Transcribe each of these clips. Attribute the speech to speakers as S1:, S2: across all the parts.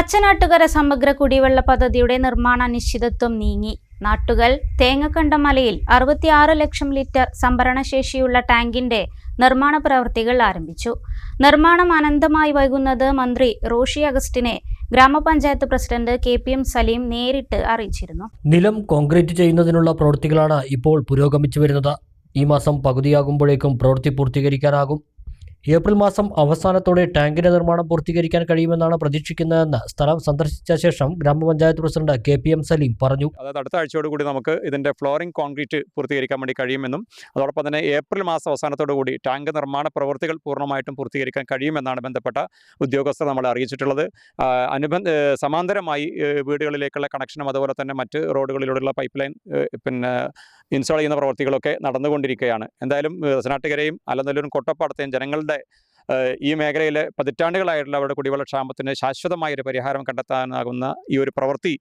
S1: പച്ചനാട്ടുകര സമഗ്ര കുടിവെള്ള പദ്ധതിയുടെ നിർമ്മാണ അനിശ്ചിതത്വം നീങ്ങി. നാട്ടുകൽ തേങ്ങക്കണ്ടമലയിൽ അറുപത്തിയാറ് ലക്ഷം ലിറ്റർ സംഭരണശേഷിയുള്ള ടാങ്കിന്റെ നിർമ്മാണ പ്രവൃത്തികൾ ആരംഭിച്ചു. നിർമ്മാണം അനന്തമായി വൈകുന്നത് മന്ത്രി റോഷി അഗസ്റ്റിനെ ഗ്രാമപഞ്ചായത്ത് president K P M Saleem നേരിട്ട് അറിയിച്ചിരുന്നു.
S2: നിലം കോൺക്രീറ്റ് ചെയ്യുന്നതിനുള്ള പ്രവൃത്തികളാണ് ഇപ്പോൾ പുരോഗമിച്ചു വരുന്നത്. ഈ മാസം പകുതിയാകുമ്പോഴേക്കും പ്രവൃത്തി പൂർത്തീകരിക്കാനാകും. ഏപ്രിൽ മാസം അവസാനത്തോടെ ടാങ്കിന്റെ നിർമ്മാണം പൂർത്തീകരിക്കാൻ കഴിയുമെന്നാണ് പ്രതീക്ഷിക്കുന്നതെന്ന് സ്ഥലം സന്ദർശിച്ച ശേഷം ഗ്രാമപഞ്ചായത്ത് president K P M Saleem പറഞ്ഞു.
S3: അതായത് അടുത്ത ആഴ്ചയോടുകൂടി നമുക്ക് ഇതിന്റെ ഫ്ലോറിംഗ് കോൺക്രീറ്റ് പൂർത്തീകരിക്കാൻ വേണ്ടി കഴിയുമെന്നും അതോടൊപ്പം തന്നെ ഏപ്രിൽ മാസം അവസാനത്തോടു കൂടി ടാങ്ക് നിർമ്മാണ പ്രവൃത്തികൾ പൂർണമായിട്ടും പൂർത്തീകരിക്കാൻ കഴിയുമെന്നാണ് ബന്ധപ്പെട്ട ഉദ്യോഗസ്ഥർ നമ്മളെ അറിയിച്ചിട്ടുള്ളത്. അനുബന്ധ സമാന്തരമായി വീടുകളിലേക്കുള്ള കണക്ഷനും അതുപോലെ തന്നെ മറ്റ് റോഡുകളിലൂടെയുള്ള പൈപ്പ് ലൈൻ പിന്നെ ഇൻസ്റ്റാൾ ചെയ്യുന്ന പ്രവൃത്തികളൊക്കെ നടന്നുകൊണ്ടിരിക്കുകയാണ്. എന്തായാലും സനാട്ടുകരയും അലനല്ലൂരും കൊട്ടപ്പാടത്തെയും ജനങ്ങളുടെ ഏഹ് ഈ മേഖലയിലെ പതിറ്റാണ്ടുകളായിട്ടുള്ള അവരുടെ കുടിവെള്ള ക്ഷാമത്തിന് ശാശ്വതമായ ഒരു പരിഹാരം കണ്ടെത്താനാകുന്ന ഈ ഒരു പ്രവൃത്തി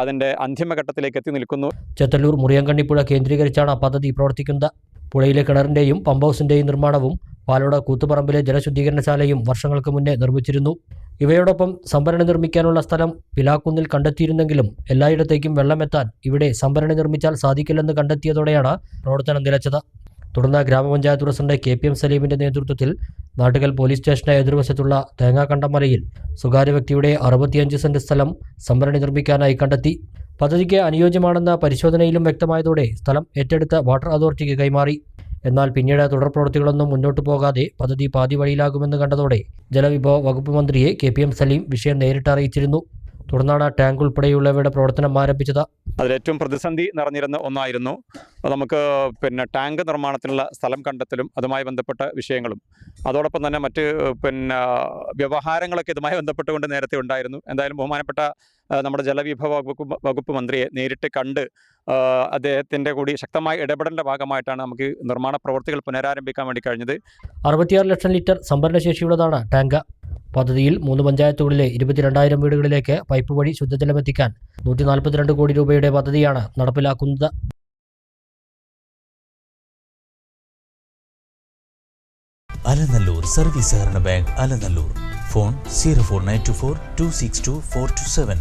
S3: അതിന്റെ അന്തിമഘട്ടത്തിലേക്ക് എത്തി നിൽക്കുന്നു.
S2: ചെത്തല്ലൂർ മുറിയങ്കണ്ണിപ്പുഴ കേന്ദ്രീകരിച്ചാണ് പദ്ധതി പ്രവർത്തിക്കുന്നത്. പുഴയിലെ കിണറിന്റെയും പമ്പ് ഹൗസിന്റെയും നിർമ്മാണവും പാലോട് കൂത്തുപറമ്പിലെ ജലശുദ്ധീകരണശാലയും വർഷങ്ങൾക്ക് മുന്നേ നിർമ്മിച്ചിരുന്നു. ഇവയോടൊപ്പം സംഭരണി നിർമ്മിക്കാനുള്ള സ്ഥലം പിലാക്കുന്നിൽ കണ്ടെത്തിയിരുന്നെങ്കിലും എല്ലായിടത്തേക്കും വെള്ളമെത്താൻ ഇവിടെ സംഭരണി നിർമ്മിച്ചാൽ സാധിക്കില്ലെന്ന് കണ്ടെത്തിയതോടെയാണ് പ്രവർത്തനം നിലച്ചത്. തുടർന്ന് grama panchayat president K P M സലീമിന്റെ നേതൃത്വത്തിൽ നാട്ടുകൽ പോലീസ് സ്റ്റേഷന് എതിർവശത്തുള്ള തേങ്ങാക്കണ്ടമലയിൽ സ്വകാര്യ വ്യക്തിയുടെ അറുപത്തിയഞ്ച് സെന്റ് സ്ഥലം സംഭരണി നിർമ്മിക്കാനായി കണ്ടെത്തി. പദ്ധതിക്ക് അനുയോജ്യമാണെന്ന പരിശോധനയിലും വ്യക്തമായതോടെ സ്ഥലം ഏറ്റെടുത്ത് വാട്ടർ അതോറിറ്റിക്ക് കൈമാറി. എന്നാൽ പിന്നീട് തുടർ പ്രവൃത്തികളൊന്നും മുന്നോട്ടു പോകാതെ പദ്ധതി പാതി വഴിയിലാകുമെന്ന് കണ്ടതോടെ ജലവിഭവ വകുപ്പ് മന്ത്രിയെ കെ പി എം സലീം വിഷയം നേരിട്ട് അറിയിച്ചിരുന്നു. തുടർന്നാണ് ടാങ്ക് ഉൾപ്പെടെയുള്ളവയുടെ പ്രവർത്തനം ആരംഭിച്ചത്.
S3: അതിലേറ്റവും പ്രതിസന്ധി നിറഞ്ഞിരുന്ന ഒന്നായിരുന്നു. നമുക്ക് പിന്നെ ടാങ്ക് നിർമ്മാണത്തിനുള്ള സ്ഥലം കണ്ടെത്തലും അതുമായി ബന്ധപ്പെട്ട വിഷയങ്ങളും. അതോടൊപ്പം തന്നെ മറ്റ് പിന്നെ വ്യവഹാരങ്ങളൊക്കെ ഇതുമായി ബന്ധപ്പെട്ടുകൊണ്ട് നേരത്തെ ഉണ്ടായിരുന്നു. എന്തായാലും ബഹുമാനപ്പെട്ട നമ്മുടെ ജലവിഭവ വകുപ്പ് വകുപ്പ് മന്ത്രിയെ നേരിട്ട് കണ്ട് അദ്ദേഹത്തിന്റെ കൂടി ശക്തമായ ഇടപെടലിന്റെ ഭാഗമായിട്ടാണ് നമുക്ക് നിർമ്മാണ പ്രവൃത്തികൾ പുനരാരംഭിക്കാൻ വേണ്ടി കഴിഞ്ഞത്.
S2: അറുപത്തിയാറ് ലക്ഷം ലിറ്റർ സംഭരണ ശേഷിയുള്ളതാണ് ടാങ്ക്. പദ്ധതിയിൽ മൂന്ന് പഞ്ചായത്തുകളിലെ ഇരുപത്തിരണ്ടായിരം വീടുകളിലേക്ക് പൈപ്പ് വഴി ശുദ്ധജലമെത്തിക്കാൻ നൂറ്റി നാൽപ്പത്തിരണ്ട് കോടി രൂപയുടെ പദ്ധതിയാണ് നടപ്പിലാക്കുന്നത്.
S4: Service phone zero four nine two four two six two four two seven.